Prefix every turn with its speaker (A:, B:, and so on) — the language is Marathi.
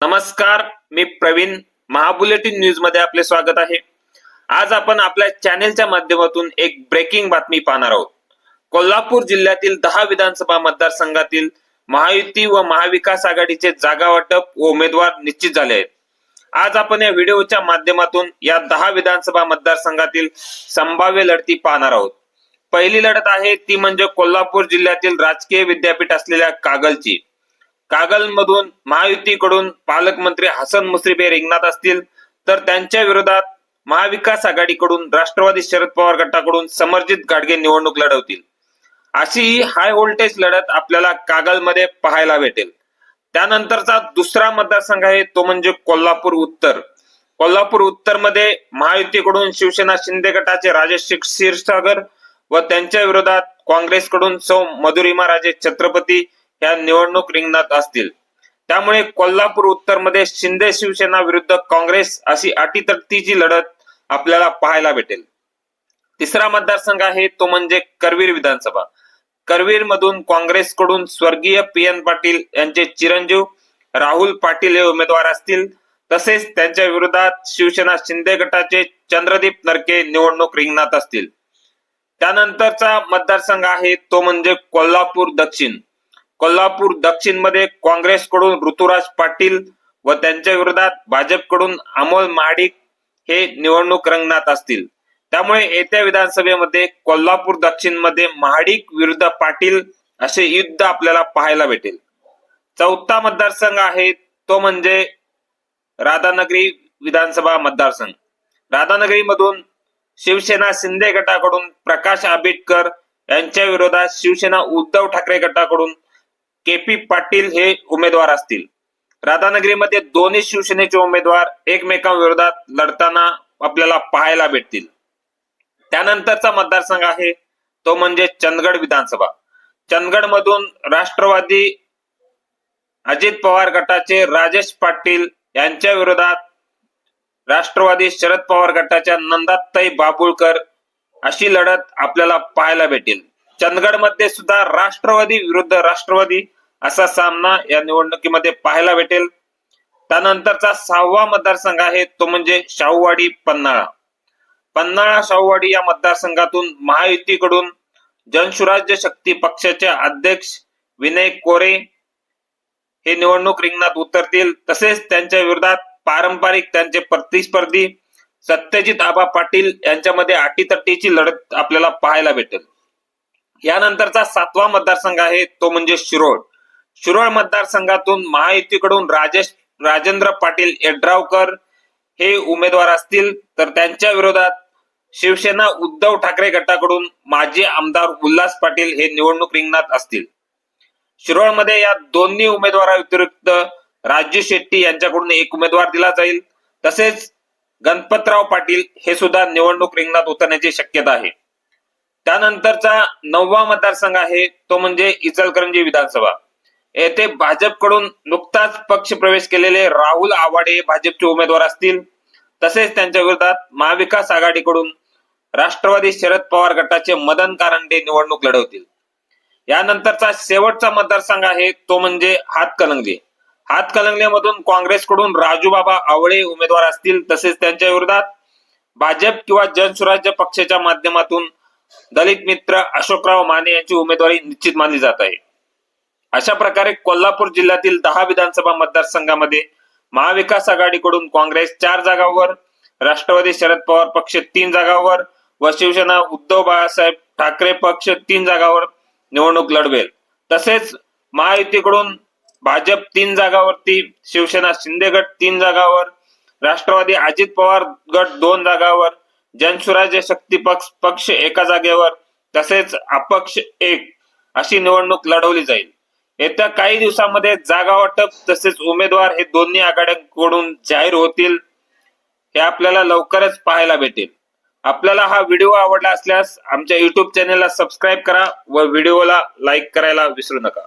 A: नमस्कार मी प्रवीण. महाबुलेटिन न्यूजमध्ये आपले स्वागत आहे. आज आपण आपल्या चॅनेलच्या माध्यमातून एक ब्रेकिंग बातमी पाहणार आहोत. कोल्हापूर जिल्ह्यातील दहा विधानसभा मतदारसंघातील महायुती व महाविकास आघाडीचे जागा वाटप व उमेदवार निश्चित झाले आहेत. आज आपण या व्हिडिओच्या माध्यमातून या दहा विधानसभा मतदारसंघातील संभाव्य लढती पाहणार आहोत. पहिली लढत आहे ती म्हणजे कोल्हापूर जिल्ह्यातील राजकीय विद्यापीठ असलेल्या कागलची. कागलमधून महायुतीकडून पालकमंत्री हसन मुश्रीफ हे रिंगणात असतील तर त्यांच्या विरोधात महाविकास आघाडीकडून राष्ट्रवादी शरद पवार गटाकडून समर्जित गाडगे निवडणूक लढवतील. अशी ही हाय व्होल्टेज लढत आपल्याला कागलमध्ये पाहायला भेटेल. त्यानंतरचा दुसरा मतदारसंघ आहे तो म्हणजे कोल्हापूर उत्तर. कोल्हापूर उत्तरमध्ये महायुतीकडून शिवसेना शिंदे गटाचे राजेश क्षीरसागर व त्यांच्या विरोधात काँग्रेसकडून सौ मधुरिमा राजे छत्रपती ह्या निवडणूक रिंगणात असतील. त्यामुळे कोल्हापूर उत्तरमध्ये शिंदे शिवसेना विरुद्ध काँग्रेस अशी अटीतटीची लढत आपल्याला पाहायला भेटेल. तिसरा मतदारसंघ आहे तो म्हणजे करवीर विधानसभा. करवीर मधून काँग्रेसकडून स्वर्गीय पी एन पाटील यांचे चिरंजीव राहुल पाटील हे उमेदवार असतील. तसेच त्यांच्या विरोधात शिवसेना शिंदे गटाचे चंद्रदीप नरके निवडणूक रिंगणात असतील. त्यानंतरचा मतदारसंघ आहे तो म्हणजे कोल्हापूर दक्षिण. कोल्हापूर दक्षिणमध्ये काँग्रेसकडून ऋतुराज पाटील व त्यांच्या विरोधात भाजपकडून अमोल महाडिक हे निवडणूक रंगणात असतील. त्यामुळे येत्या विधानसभेमध्ये कोल्हापूर दक्षिणमध्ये महाडिक विरुद्ध पाटील असे युद्ध आपल्याला पाहायला भेटेल. चौथा मतदारसंघ आहे तो म्हणजे राधानगरी विधानसभा मतदारसंघ. राधानगरी मधून शिवसेना शिंदे गटाकडून प्रकाश आंबेडकर यांच्या विरोधात शिवसेना उद्धव ठाकरे गटाकडून के पी पाटील हे उमेदवार असतील. राधानगरीमध्ये दोन्ही शिवसेनेचे उमेदवार एकमेकांविरोधात लढताना आपल्याला पाहायला भेटतील. त्यानंतरचा मतदारसंघ आहे तो म्हणजे चंदगड विधानसभा. चंदगड मधून राष्ट्रवादी अजित पवार गटाचे राजेश पाटील यांच्या विरोधात राष्ट्रवादी शरद पवार गटाच्या नंदाताई बाबुळकर अशी लढत आपल्याला पाहायला भेटेल. चंदगडमध्ये सुद्धा राष्ट्रवादी विरुद्ध राष्ट्रवादी असा सामना या निवडणुकीमध्ये पाहायला भेटेल. त्यानंतरचा सहावा मतदारसंघ आहे तो म्हणजे शाहूवाडी पन्हाळा. पन्हाळा शाहूवाडी या मतदारसंघातून महायुतीकडून जनसुराज्य शक्ती पक्षाचे अध्यक्ष विनय कोरे हे निवडणूक रिंगणात उतरतील. तसेच त्यांच्या विरोधात पारंपरिक त्यांचे प्रतिस्पर्धी सत्यजित आबा पाटील यांच्यामध्ये अटीतटीची लढत आपल्याला पाहायला भेटेल. यानंतरचा सातवा मतदारसंघ आहे तो म्हणजे शिरोळ. शिरोळ मतदारसंघातून महायुतीकडून राजेश राजेंद्र पाटील यड्रावकर हे उमेदवार असतील तर त्यांच्या विरोधात शिवसेना उद्धव ठाकरे गटाकडून माजी आमदार उल्हास पाटील हे निवडणूक रिंगणात असतील. शिरोळमध्ये या दोन्ही उमेदवाराव्यतिरिक्त राजू शेट्टी यांच्याकडून एक उमेदवार दिला जाईल. तसेच गणपतराव पाटील हे सुद्धा निवडणूक रिंगणात उतरण्याची शक्यता आहे. त्यानंतरचा नववा मतदारसंघ आहे तो म्हणजे इचलकरंजी विधानसभा. येथे भाजपकडून नुकताच पक्ष प्रवेश केलेले राहुल आवाडे हे भाजपचे उमेदवार असतील. तसेच त्यांच्या विरोधात महाविकास आघाडीकडून राष्ट्रवादी शरद पवार गटाचे मदन कारंडे निवडणूक लढवतील. यानंतरचा शेवटचा मतदारसंघ आहे तो म्हणजे हातकलंगले हातकलंगलेमधून काँग्रेसकडून राजूबाबा आवळे उमेदवार असतील तसेच त्यांच्या विरोधात भाजप किंवा जनसुराज्य पक्षाच्या माध्यमातून दलित मित्र अशोकराव माने यांची उमेदवारी निश्चित मानली जात आहे. अशा प्रकारे कोल्हापूर जिल्ह्यातील दहा विधानसभा मतदारसंघामध्ये महाविकास आघाडीकडून काँग्रेस चार जागांवर राष्ट्रवादी शरद पवार पक्ष तीन जागांवर व शिवसेना उद्धव बाळासाहेब ठाकरे पक्ष तीन जागांवर निवडणूक लढवेल. तसेच महायुतीकडून भाजप तीन जागावरती शिवसेना शिंदे गट तीन जागावर राष्ट्रवादी अजित पवार गट दोन जागावर जनसुराज्य शक्ती पक्ष पक्ष एका जागेवर तसेच अपक्ष एक अशी निवडणूक लढवली जाईल. येत्या काही दिवसामध्ये जागा वाटप तसेच उमेदवार हे दोन्ही आघाड्यांकडून जाहीर होतील हे आपल्याला लवकरच पाहायला भेटेल. आपल्याला हा व्हिडिओ आवडला असल्यास आमच्या युट्यूब चॅनेलला सबस्क्राईब करा व व्हिडिओला लाईक करायला विसरू नका.